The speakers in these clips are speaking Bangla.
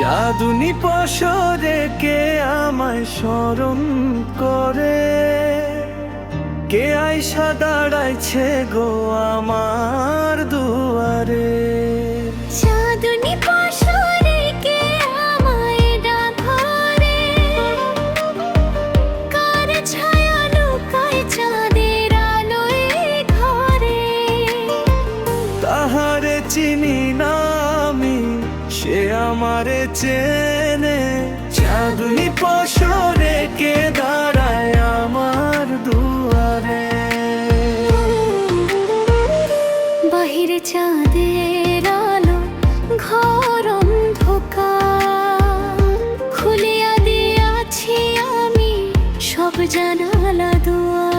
চাঁদুনি পশরে কে আমায় স্মরণ করে? কে আইসা দাঁড়াইছে গো আমার দুয়ারে? চাঁদনি পাশরে কে আমায় ডাকরে? কার ছায়া লুকায় চাঁদের আলোয় ঘরে? তাহারে চিনি না সে আমারে চেনে। চাঁদুনি পশরে কে দাঁড়ায় আমার দুয়ারে। বাহিরে চাঁদের আলো ঘর অন্ধকার। খুলিয়া দিয়াছি আমি সব জানালা দুয়ার।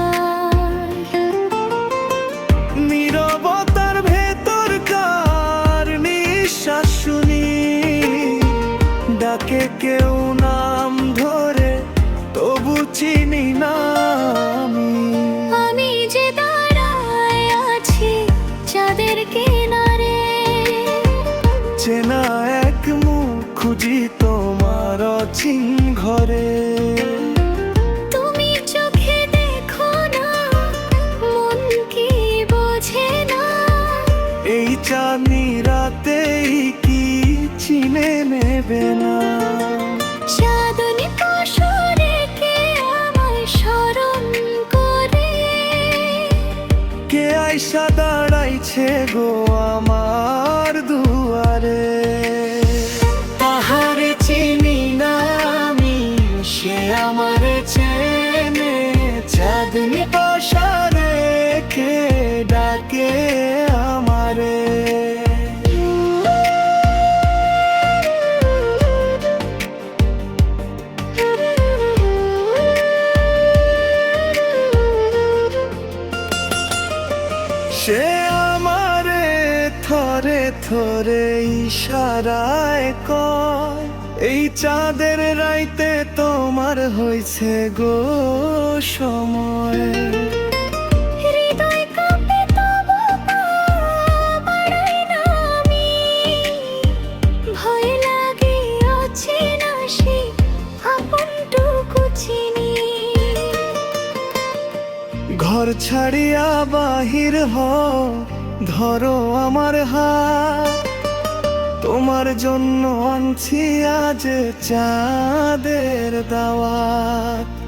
চিনি না আমি। আমি যে দাঁড়ায় আছি চাঁদের কিনারে। চেনা এক মুখ খুঁজি তোমার অচিন ঘরে। আইসা দাঁড়াইছে গো আমার দুয়ারে। তাহারে চিনি না আমি, সে আমার চেনে। চাঁদনি পাশা রেখে ডাকে? সে আমারে থরে থরে ইশারায় কয় এই চাঁদের রাইতে তোমার হয়েছে গো সময়। ঘর ছাড়িয়া বাহির হ ধরো আমার হাত। তোমার জন্য আনছি আজ চাঁদের দাওয়াত।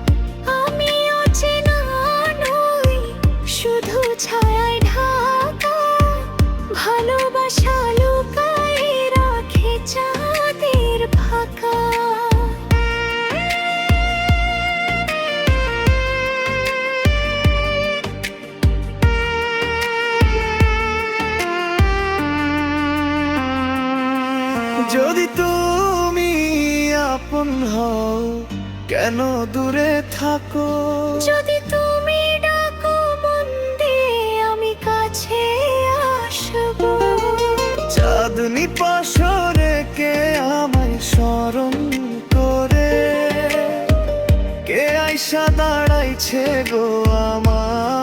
যদি তুমি আপন হও কেন দূরে থাকো? যদি তুমি ডাকো মন দিয়ে আমি কাছে আসব। চাঁদনি পাশরে কে আমায় স্মরণ করে? কে আইসা দাঁড়াইছে গো আমার?